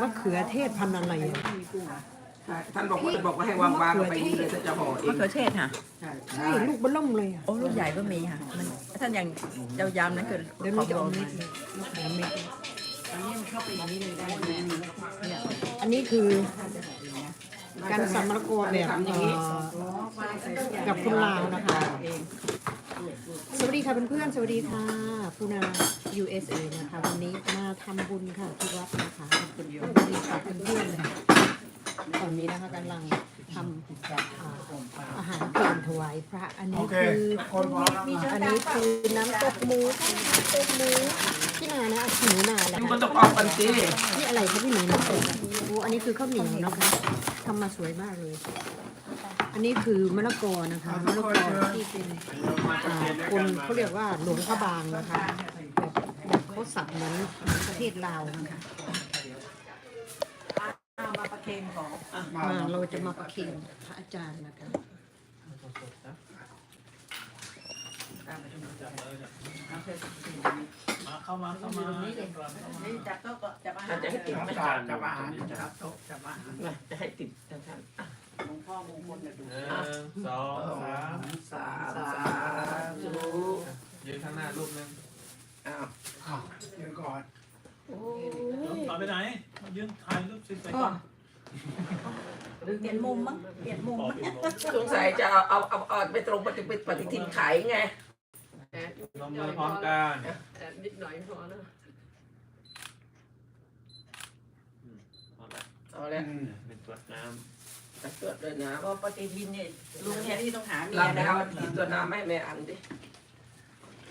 มะเขือเทศพันธุ์อะไรอะท่านบอกว่าบอกว่าให้วางวางๆไปนี่เลยถ้าจะห่อเอมะงเขือเทศค่ะใช่ใช่ลูกเบะล่มเลยอะโอ้ลูกใหญ่ก็มีค่ะมันท่านอย่างยาวๆนั่นคือเดี๋ยวขหอนูงจะโรเอางเม็ดเลยลูกหอมเม็ดเลยอันนี้มันเข้าไปอย่างนี้เลยได้ไหมเนี่ยอันนี้คือการสัมมะละกอแบบเอ่อกับคนลาวนะคะส วัสดีค่ะเพื่อนๆสวัสดีค่ะปูนา USA นะคะ วันนี้มาทำบุญค่ะที่วัดนะคะสวัสดีค่ะเพื่อนๆนะคะตอนนี้นะคะกำลังทำอ่าอาหารเปลี่ยนถวายพระอันนี้โอเคคือคนพร้อมแล้วนะอันนี้คือน้ำตกหมูค่ะน้ำตกหมูที่นานะเอาหมูนาแหละมันค่ะต้องออกกันสินี่อะไรคะพี่หนูน้ำตกอะโอ้อันนี้คือข้าวเหนียวนะคะทำมาสวยมากเลย อันนี้คือมะละกอนะคะมะละกอที่เป็นอ่าคนเขาเรียกว่าหลวงพระบางนะคะแบบแบบเขาสับเหมือนประเทศลาวนะคะมาประเคนของมาเราจะมาประเคนพระอาจารย์นะคะเข้ามาเข้ามานี่จับโต๊ะก็จับอาหาท่ารนจะให้ติดไหมจับจับอาหารจับโต๊ะจับอาหารนะจะให้ติดท่านท่านหลวง พ่อมงคลเนี่ยดูหนึ่งสองสามสามสาธุยืนข้างหน้ารูปหนึงอ้าวอ้าวเดี๋ยวก่อนต่อไปไหน ยืนถ่ายรูปสิไปก่อนเปลี่ยนมุมมั้งเปลี่ยนมุมต่อมั้งเปลี่ยนมุมสงสัยจะเอาเอาเอาเอาไปตรงปฏิปฏิทินขายไงลงมือพร้อมกันนิดหน่อยพอนะพร้อมแล้วเอาแล้วอืมเป็นตรวจน้ จะตรวจด้วยนะพอปฏิทินเนี่ยลุงเนี่ยที่ต้องหาเมีรัยบนะแล้วติดตัวน้ำให้แม่อันดิ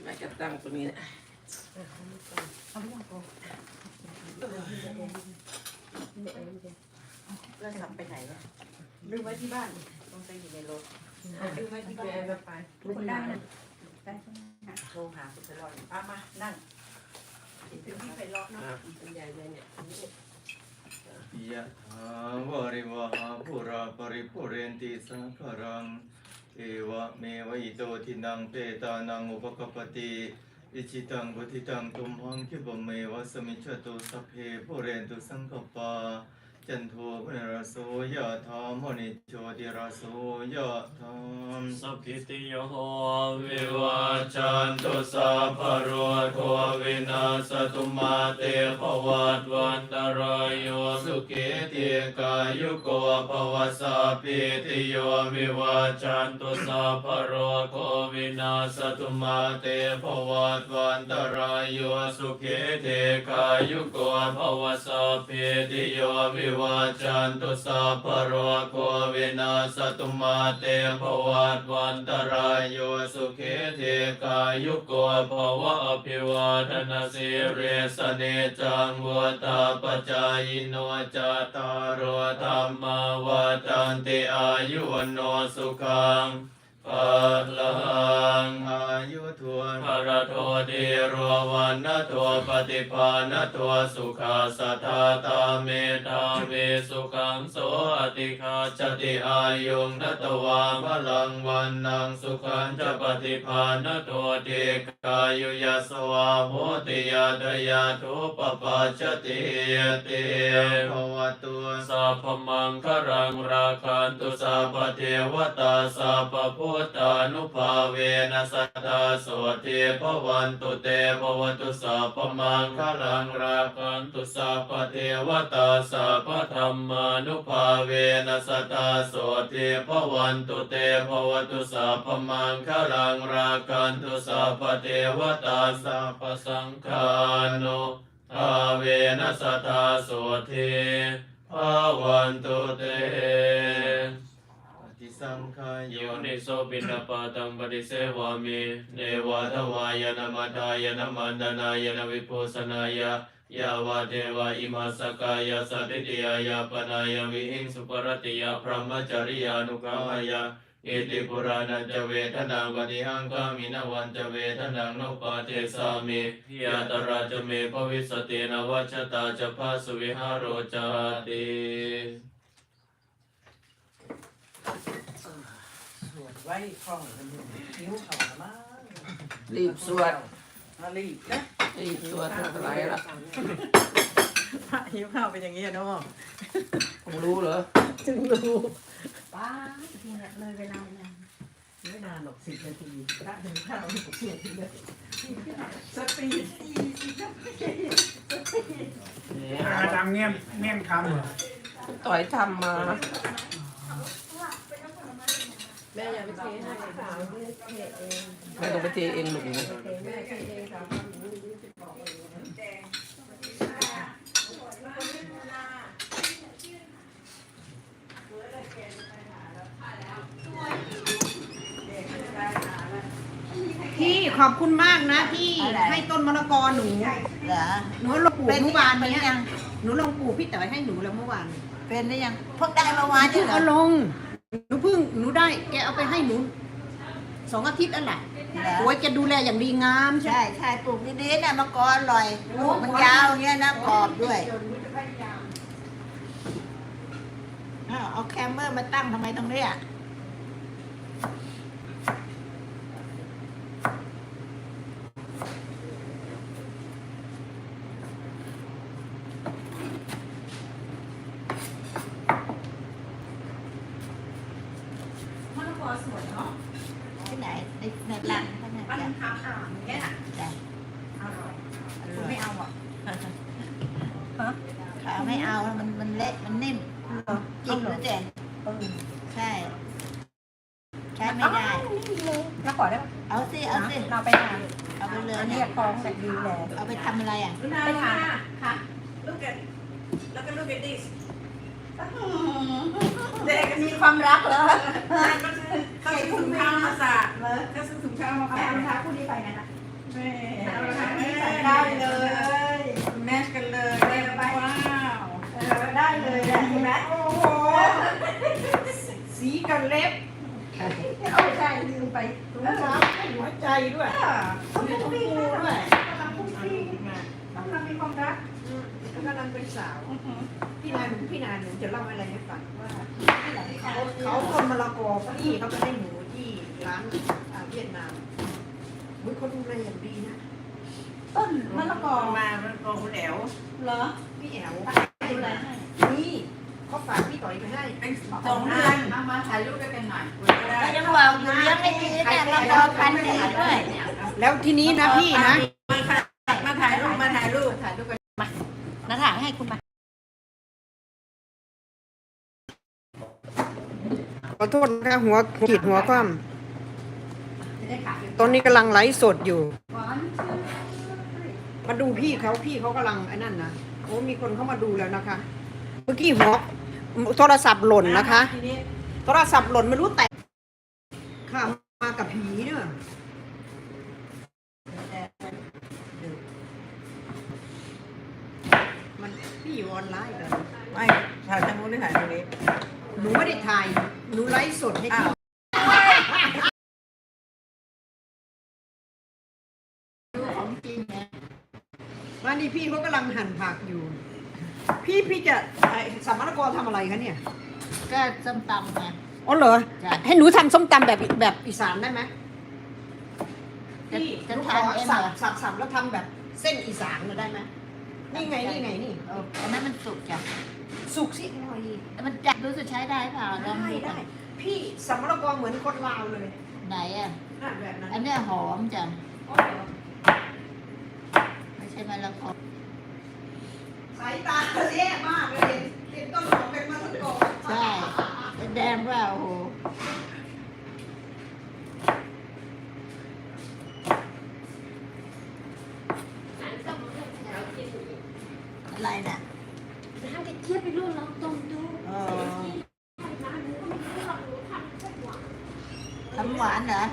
แม่จะตั้งตัวนี้นะแล้วสับไปไหนวะลืมไว้ที่บ้านต้องใส่อยู่ในรถลืมไว้ที่บ้านไปคนได้นะได้ใช่ไหมโทรหาคุณไปรอป้ามา นั่งถึงที่ไปรอเนาะเป็นใหญ่เลยเนี่ย ยะถาวาริวหาปุราปริปุเรนติสังขรัง เอวะเมวะอิโตทินังเปตานังอุปกปติอิจิตังปุจิตังตุมหังคิบเมวะสมิจตุสัพเพปุเรนตุสังกปปา จันโทปนรสโสยะธามณิโชติรสโสยะธามสัพพิติโยโหวิวาจันตุสัพพโรโควินาสตุมาเตภวัตวันตรายโยสุขิติกายุโกภวสัพพิติโยวิวาจันตุสัพพโรโควินาสตุมาเตภวัตวันตรายโยสุขิติกายุโกภวสัพพิติโยวิวาจันตุสัพพโรโควินาสตุมาเตภวัตวันตรายโยสุขิติกายุโกภวะอภิวาทนาสิเรสเนจังวตาปจายโนจตารโอธรรมาวาตันติอายุวันโนสุขัง ภาลังอายุทวนภรโทติโรวันนตัวปฏิภาณตัวสุขาสัทธาตาเมธาเวสุขังโสอติคาจติอายุงนัตวาพลังวันนังสุขันจะปฏิภาณตัวเทกายุยสวาโหติยาตยาทุปปาจติยติภวตัวสัพพมังครังราคันตุสัพพเทวตาสัพพพุทธานุภาเวนัสตตาโสติภวันตุเตภวันตุสัพพมังครังราคันตุสัพพเทวตาสัพพธรรมานุภาเวนัสตตาโสติภวันตุเตภวันตุสัพพมังครังราคันตุสัพพเทวตาสัพพสังฆานุภาเวนัสตตาโสติภวันตุเต สังขายโยนิโสปินปาตังปฏิเสวามิเนวะทวายนมัตายนมันดนายนวิภูสนายยาวะเทวะอิมาสกายาสัตติยายาปนายวิหิงสุปรติยาพระมจริยานุกามายาอิติปุรานันจเวทนาปฏิหังกามินวันจเวทนังนุปาเทสามิยาตราจเมภวิสตินวัชตาจพาสุวิหารโรจาติ ไว้คล่องนิ้วเข่าละมั้งรีบสวดมารีบนะรีบสวดทั้งหลายละพระหิวข้าวเป็นอย่างนี้อะเนาะผมรู้เหรอจึงรู้ป้าทีเนี่ยเลยเวลาเนี่ยไม่นานหรอกสิบนาทีพระหิวข้าวสิบนาทีเลยสปีดอาทำเงี้ยเมี่ยงคำเหรอต่อยทำมา แม่อย่าไปเทให้แม่ต้องไปเทเองหนูพี่ขอบคุณมากนะพี่ให้ต้นมะละกอหนูเหรอ หนูลงปลูกเป็นเมื่อวานเป็นเนี้ยยัง หนูลงปลูกพี่เต๋อให้หนูแล้วเมื่อวานเป็นได้ยังเพิ่งได้เมื่อวานเพิ่นี่งเหรอเอาลง หนูเพิ่งหนูได้แกเอาไปให้หนูสองอาทิตย์แล้วแหละเหรอ โอ้ยแกดูแลอย่างดีงามใช่ใช่ใช่ปลูกดีๆเนี่ยมะกออร่อยลูกมันยาวอย่างเงี้ยนะกรอบด้วยอ้าวเอาแคมเมอร์มาตั้งทำไมตรงเนี้ยมะละกอสวยเนาะ ที่ไหนในในร้านเขาเนี่ย มัน จ้ะ ทำอ่างอย่างเงี้ยน่ะ จ้ะ อร่อย อ หนู ร่อย ไม่เอาอะ ขาไม่เอาแล้วมันมันเละมันนิ่มจริงหรือเจนใช่ใช้ไม่ได้แล้วขอได้ปะเอาสิเอาสิเราไปทานเอาไปเลยอันนี้เนี่ยคล้องแบบดีเลยเอาไปทำอะไรอะไปทานค่ะ Look at look at look at this เด็กมีความรักเหรอเขาซื้อถุงเท้ามาสาดเหรอเขาซื้อถุงเท้ามาเอาแปะรองเท้าคู่นี้ไปนะนะแม่ได้เลยแมทกันเลยว้าวได้เลยนะเห็นไหมโอ้โห สีกับเล็บเอาใช่ลืมไปถุงเท้าให้หัวใจด้วยเขาเป็นผู้หญิงด้วยกำลังพุ่งปิ้งกำลังมีความรักกำลังเป็นสาวพี่นาหนูพี่นาหนูจะเล่าอะไรให้ฟังว่าเขาเขาต้นมะละกอพี่เขาไปให้หนูที่ร้านอ่าเวียดนามมึงเขาดูแลอย่างดีนะต้นมะละกอมามันกอแหลวเหรอพี่แอ๋วดูแลให้ สองเดือนมาถ่ายรูปด้วยกันหน่อยก็ยังว่าอยู่เลี้ยงไม่ดีเนี่ยมะละกอพันดีด้วยแล้วทีนี้นะพี่นะมาถ่ายรูปมาถ่ายรูปถ่ายรูปกันนะถ่ายให้คุณมาขอโทษนะคะหัวขีดหัวคว่ำตอนนี้กำลังไลฟ์สดอยู่ มาดูพี่เขาพี่เขากำลังไอ้นั่นนะโอ้มีคนเข้ามาดูแล้วนะคะ เมื่อกี้หัว โทรศัพท์หล่นนะคะ ทีนี้โทรศัพท์หล่นไม่รู้แตกค่ะมากับผีเนอะมันพี่อยู่ออนไลน์กันไม่ถ่ายทางนู้นหรือถ่ายทางนี้หนูไม่ได้ถ่ายหนูไลฟ์สดให้อ้าพี่วของจริงนะว่านี่พี่เขากำลังหั่นผักอยู่ พี่พี่จะไอ้สัมมะละกอทำอะไรคะเนี่ย ก็ส้มตำไง อ๋อเหรอ จ้ะ ให้หนูทำส้มตำแบบแบบอีสานได้ไหมจะพี่จะหนูขทานอเองสับเหรอสับสับแล้วทำแบบเส้นอีสานน่ะได้ไหมนี่ไงนี่ไงนี่เอออันนั้นมันสุกจ้ะสุกสิอร่อยมันจับรู้สึกใช้ได้เปล่าลองได้ดูก่อได้ นพี่สัมมะละกอเหมือนคนลาวเลยไหนอะนั่นแบบนั้นอันเนี้ยหอมจ้ะ อ๋อเหรอไม่ใช่มะละกอสายตาแย่มากเลยเห็นต้นหอมเป็นมะละกอใช่แดงว่าโอ้โหอะไรน่ะน้ำกระเจี๊ยบไปรุ่นเราต้มดูเออทำหวานเหรอ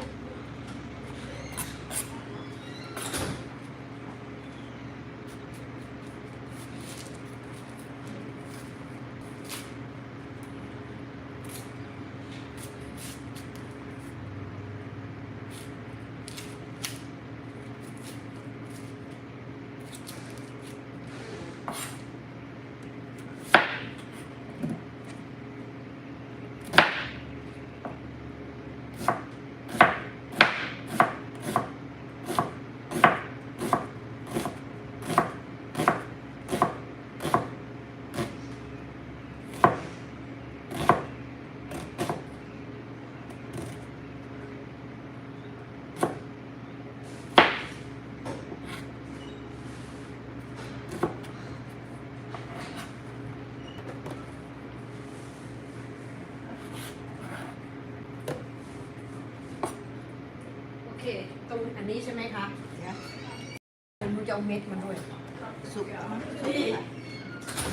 เอาเม็ดมันด้วย สุกพี่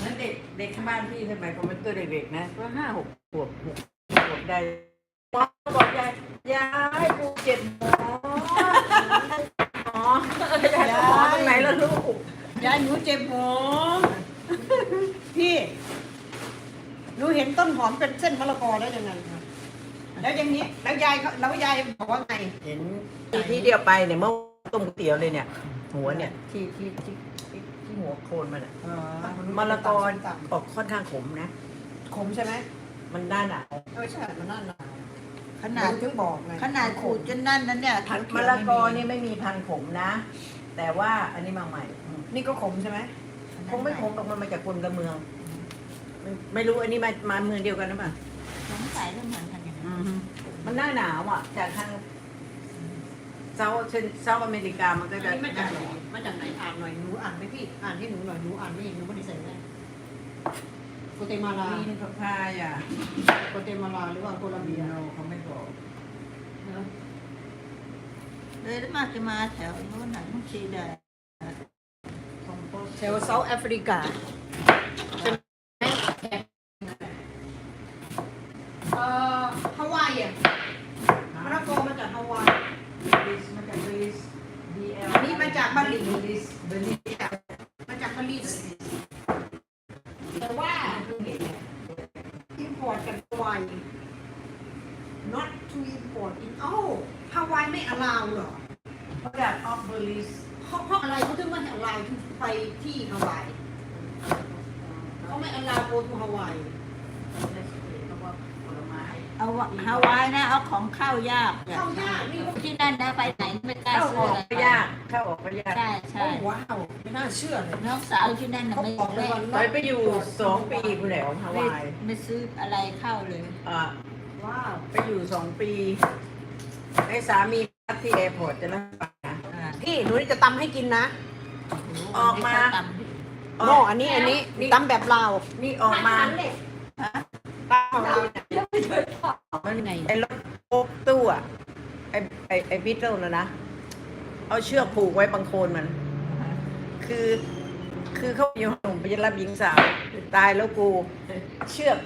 นั้นเด็กเด็กข้างบ้านพี่สมัยผมเป็นตัวเด็กๆนะก็ห้าหกขวบหกขวบได้หมอบอกยายยายกูเจ็บหมอหมอยายหมอตรงไหนล่ะลูกยายหนูเจ็บหัวพี่หนูเห็นต้นหอมเป็นเส้นมะละกอได้ยังไงคะแล้วอย่างนี้แล้วยายเขาแล้วยายบอกว่าไงเห็นที่ที่เดียวไปเนี่ยเมื่อ ต้มก๋วยเตี๋ยวเลยเนี่ย หัวเนี่ยที่ที่ที่ที่ที่หัวโคนมันอะมะละกอออกค่อนข้างขมนะ ขมใช่ไหมมันด้านหนาวเออใช่มันน่าหนาวขนาดหถึงบอกไงขนาดขูดจนนั่นนั้นเนี่ยถังเขียวมะละกอนี่ไม่มีพันธุ์ขมนะ แต่ว่าอันนี้มาใหม่อืมนี่ก็ขมใช่ไหมคงไม่ขมหรอกมันมาจากคนละเมือง ไม่ไม่รู้อันนี้มามาเมืองเดียวกันหรือเปล่า สงสัยเรื่องเหมือนกันอย่างนั้นมันหน้าหนาวอะ จากทาง เซาเช่นเซาอเมริกามันก็อันจะนี้มาจากไหนมาจากไหนอ่านหน่อยหนูอ่านไหมพี่อ่านให้หนูหน่อยหนูอ่านไม่เองหนูไม่ได้ใส่แว่นโกเตมาลามีนพพายอะโกเตมาลาหรือว่าโคลัมเบียโนเขาไม่บอกเลยแล้วมาจะมาแถวโน้นหนังชีแดงแถวเซาท์แอฟริกาเอ่อฮาวายอะมะละกอมาจากฮาวาย บริสมาจากบริส BL นี่มาจากบาหลีบริสบริสมาจากปารีสแต่ว่าอินพอร์ตกันฮาวาย not to import in เอ้าฮาวายไม่อลาวเหรอเขาอยากออกบริสเพราะเพราะอะไรเขาถึงไม่อลาวไปที่ฮาวายเขาไม่อลาวโกทูฮาวาย เขาว่าผลไม้ เอาวะฮาวายนะเอาของเข้ายากเข้ายากนี่ที่นั่นนะไปไหนไม่กล้าเข้าซื้อออกเลยก็ยากเข้าออกก็ยากใช่ใช่โอ้ว้าวไม่น่าเชื่อเลยน้องสาวที่นั่นน่ะเขาไม่บอกเลยไม่ว่าไปไปอยู่สองปีคุณแหล้วฮาไม่วายไม่ซื้ออะไรเข้าเลยอ่าว้าวไปอยู่สองปีให้สามีพักที่แอร์พอร์ตจะรับไปนะอ่าพี่หนูนี่จะตำให้กินนะออกมาให้เขตโนอันนี้อันนี้ตำแบบลาวนี่ออกมาตำของเรา มันไอ้รถโอ๊กตู้อะไอ้ไอ้ไอ้บิทเทิลนะนะ เอาเชือกผูกไว้บังโคลนมัน คือ คือเขาอยู่หนุ่มไปรับหญิงสาว ตายแล้วกู เชือก